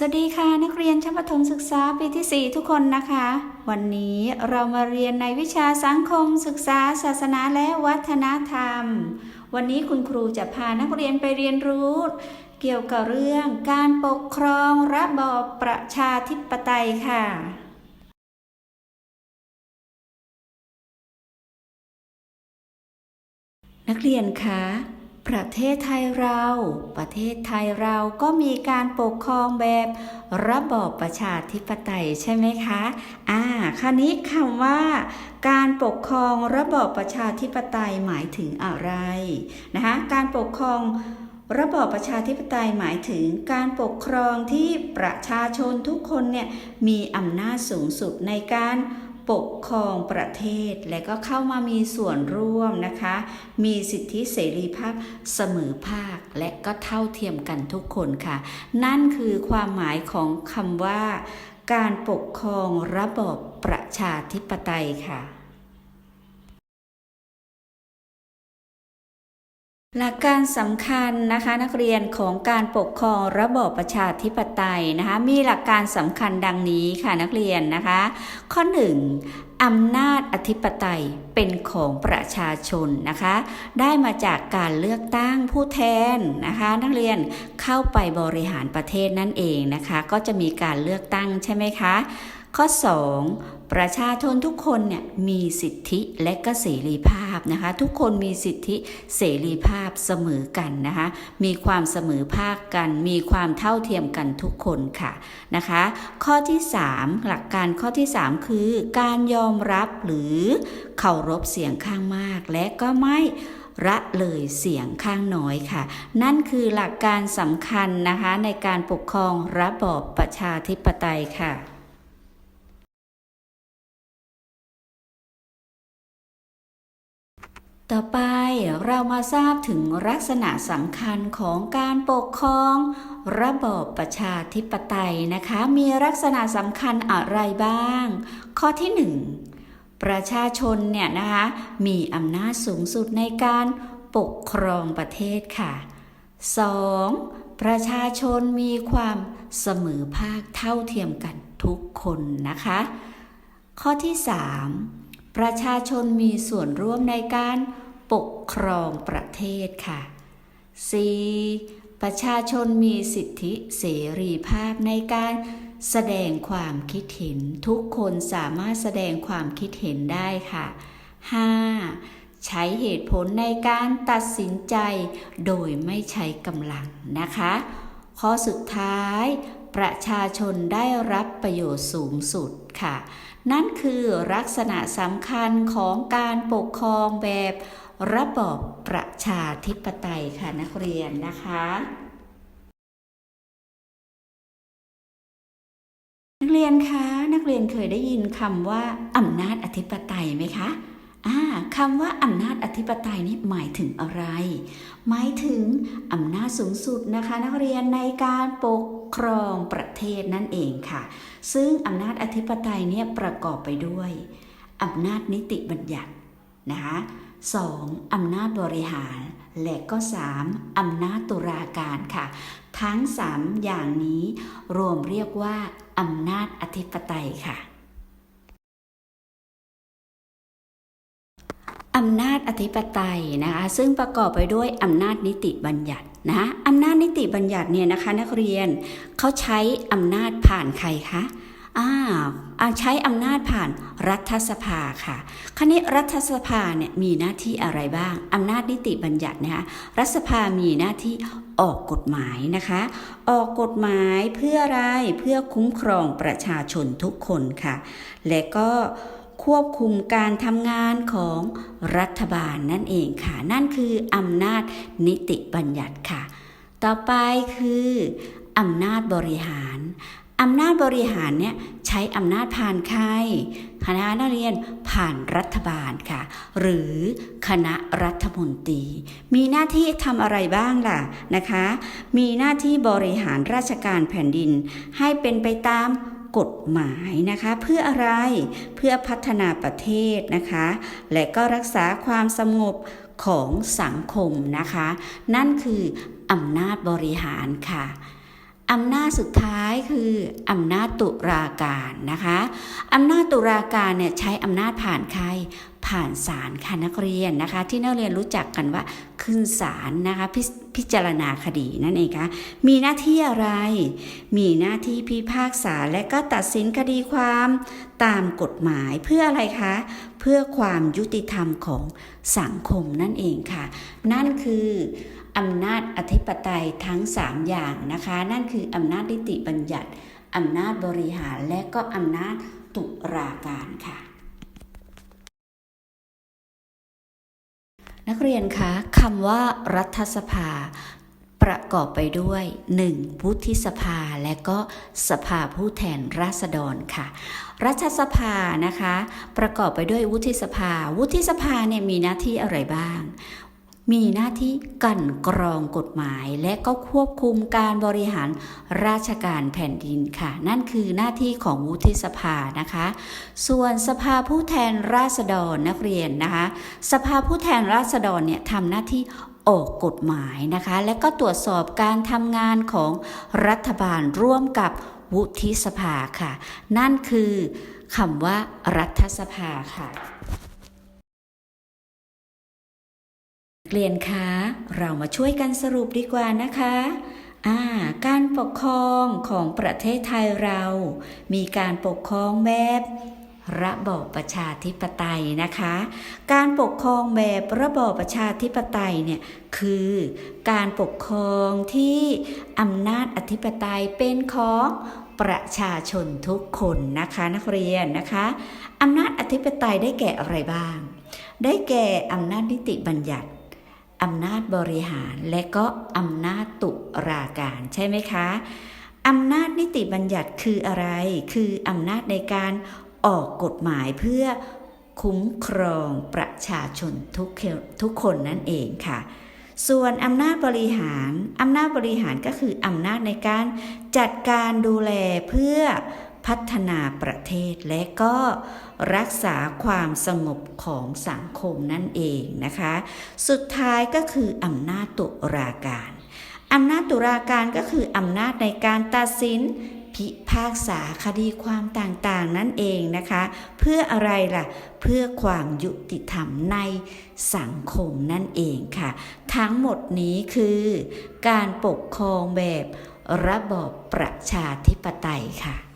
สวัสดีค่ะนักเรียนชั้นประถมศึกษาปีที่ 4 ทุกคนนะคะ วันนี้เรามาเรียนในวิชาสังคม ศึกษา ศาสนาและวัฒนธรรม วันนี้คุณครูจะพานักเรียนไปเรียนรู้ เกี่ยวกับเรื่องการปกครองระบอบประชาธิปไตยค่ะนักเรียนคะ ประเทศไทยเรา ประเทศไทยเราก็มีการปกครองแบบระบอบประชาธิปไตยใช่ไหมคะ อ่าคราวนี้คำว่า การปกครองระบอบประชาธิปไตยหมายถึงอะไรนะคะ การปกครองระบอบประชาธิปไตยหมายถึงการปกครองที่ประชาชนทุกคนเนี่ยมีอำนาจสูงสุดในการ ปกครองประเทศและก็เข้ามามีส่วนร่วมนะคะ มีสิทธิเสรีภาพเสมอภาคและก็เท่าเทียมกันทุกคนค่ะ นั่นคือความหมายของคำว่า การปกครองระบอบประชาธิปไตยค่ะ หลักการสำคัญนะคะนักเรียนของการปกครองระบอบประชาธิปไตยนะคะมีหลักการสำคัญดังนี้ค่ะนักเรียนนะคะ ข้อ 1. อำนาจอธิปไตยเป็นของประชาชนนะคะ ได้มาจากการเลือกตั้งผู้แทนนะคะ นักเรียนเข้าไปบริหารประเทศนั่นเองนะคะ ก็จะมีการเลือกตั้งใช่ไหมคะ ข้อ 2. ประชาชนทุกคนเนี่ยมีสิทธิและก็เสรีภาพนะคะ ทุกคนมีสิทธิเสรีภาพเสมอกันนะคะ มีความเสมอภาคกัน มีความเท่าเทียมกันทุกคนค่ะนะคะ ข้อที่ 3 หลักการข้อที่ 3 คือการยอมรับหรือเคารพเสียงข้างมาก และก็ไม่ละเลยเสียงข้างน้อยค่ะ นั่นคือหลักการสำคัญนะคะในการปกครองระบอบประชาธิปไตยค่ะ ต่อไปเรามาทราบถึงลักษณะสำคัญของการปกครอง ระบอบประชาธิปไตยนะคะ มีลักษณะสำคัญอะไรบ้าง ข้อที่ 1 ประชาชนเนี่ยนะคะมีอำนาจสูงสุดในการปกครองประเทศค่ะ 2. ประชาชนมีความเสมอภาคเท่าเทียมกันทุกคนนะคะ ข้อที่ 3 ประชาชนมีส่วนร่วมในการปกครองประเทศค่ะ 4. ประชาชนมีสิทธิเสรีภาพในการแสดงความคิดเห็น ทุกคนสามารถแสดงความคิดเห็นได้ค่ะ 5. ใช้เหตุผลในการตัดสินใจโดยไม่ใช้กำลังนะคะ ข้อสุดท้าย ประชาชนได้รับประโยชน์สูงสุดค่ะ นั่นคือลักษณะสำคัญของการปกครองแบบระบอบประชาธิปไตยค่ะนักเรียนนะคะนักเรียนคะ นักเรียนเคยได้ยินคำว่าอำนาจอธิปไตยไหมคะ คำว่าอำนาจอธิปไตยนี่หมายถึงอะไร หมายถึงอำนาจสูงสุดนะคะ นักเรียนในการปกครองประเทศนั่นเองค่ะ ซึ่งอำนาจอธิปไตยเนี่ยประกอบไปด้วยอำนาจนิติบัญญัตินะคะ 2. อำนาจบริหาร และก็ 3. อำนาจตุลาการค่ะ ทั้ง 3 อย่างนี้รวมเรียกว่าอำนาจอธิปไตยค่ะ อำนาจอธิปไตยนะคะซึ่งประกอบไปด้วยอำนาจนิติบัญญัตินะคะอำนาจนิติบัญญัติเนี่ยนะคะนักเรียนเขาใช้อำนาจผ่านใครคะอ่าใช้อำนาจผ่านรัฐสภาค่ะคราวนี้รัฐสภาเนี่ยมีหน้าที่อะไรบ้างอำนาจนิติบัญญัตินะคะรัฐสภามีหน้าที่ออกกฎหมายนะคะ ออกกฎหมายเพื่ออะไรเพื่อคุ้มครองประชาชนทุกคนค่ะ และก็ ควบคุมการทำงานของรัฐบาลนั่นเองค่ะ นั่นคืออำนาจนิติบัญญัติค่ะ ต่อไปคืออำนาจบริหารอำนาจบริหารเนี่ยใช้อำนาจผ่านใครคณะนักเรียนผ่านรัฐบาลค่ะ หรือคณะรัฐมนตรี มีหน้าที่ทำอะไรบ้างล่ะนะคะ มีหน้าที่บริหารราชการแผ่นดิน ให้เป็นไปตาม กฎหมายนะคะ เพื่ออะไรเพื่อพัฒนาประเทศนะคะ และก็รักษาความสงบของสังคมนะคะ นั่นคืออำนาจบริหารค่ะอำนาจสุดท้ายคืออำนาจตุลาการนะคะอำนาจตุลาการเนี่ยใช้อำนาจผ่านใคร ผ่านศาลค่ะนักเรียนนะคะ ที่นักเรียนรู้จักกันว่าขึ้นศาลนะคะพพิจารณาคดีนั่นเองคะมีหน้าที่อะไร มีหน้าที่พิพากษาและก็ตัดสินคดีความตามกฎหมายเพื่ออะไรคะ เพื่อความยุติธรรมของสังคมนั่นเองค่ะ นั่นคืออำนาจอธิปไตยทั้ง 3 อย่างนะคะ นั่นคืออำนาจนิติบัญญัติอำนาจบริหารและก็อำนาจตุลาการค่ะ กเรียนคะคำว่ารัฐสภา ประกอบไปด้วย 1. วุฒิสภาและก็สภาผู้แทนราษฎรค่ะ รัฐสภานะคะ ประกอบไปด้วยวุฒิสภา วุฒิสภาเนี่ยมีหน้าที่อะไรบ้าง มีหน้าที่กันกรองกฎหมายและก็ควบคุมการบริหารราชการแผ่นดินค่ะ นั่นคือหน้าที่ของวุฒิสภานะคะ ส่วนสภาผู้แทนราษฎรนักเรียนนะคะ สภาผู้แทนราษฎรเนี่ยทำหน้าที่ออกกฎหมายนะคะ และก็ตรวจสอบการทำงานของรัฐบาลร่วมกับวุฒิสภาค่ะ นั่นคือคำว่ารัฐสภาค่ะ เรียนคะเรามาช่วยกันสรุปดีกว่านะคะอ่าการปกครองของประเทศไทยเรา มีการปกครองแบบระบอบประชาธิปไตยนะคะ การปกครองแบบระบอบประชาธิปไตยเนี่ยคือการปกครองที่อำนาจอธิปไตยเป็นของประชาชนทุกคนนะคะนักเรียนนะคะอำนาจอธิปไตยได้แก่อะไรบ้าง ได้แก่อำนาจนิติบัญญัติ อำนาจบริหารและก็อำนาจตุลาการใช่ไหมคะอำนาจนิติบัญญัติคืออะไร คืออำนาจในการออกกฎหมายเพื่อคุ้มครองประชาชนทุกทุกคนนั่นเองค่ะ ส่วนอำนาจบริหารอำนาจบริหารก็คืออำนาจในการจัดการดูแลเพื่อ พัฒนาประเทศและก็รักษาความสงบของสังคมนั่นเองนะคะ สุดท้ายก็คืออำนาจตุลาการอำนาจตุลาการก็คืออำนาจในการตัดสินพิพากษาคดีความต่างๆนั่นเองนะคะ เพื่ออะไรล่ะ เพื่อความยุติธรรมในสังคมนั่นเองค่ะ ทั้งหมดนี้คือการปกครองแบบระบอบประชาธิปไตยค่ะ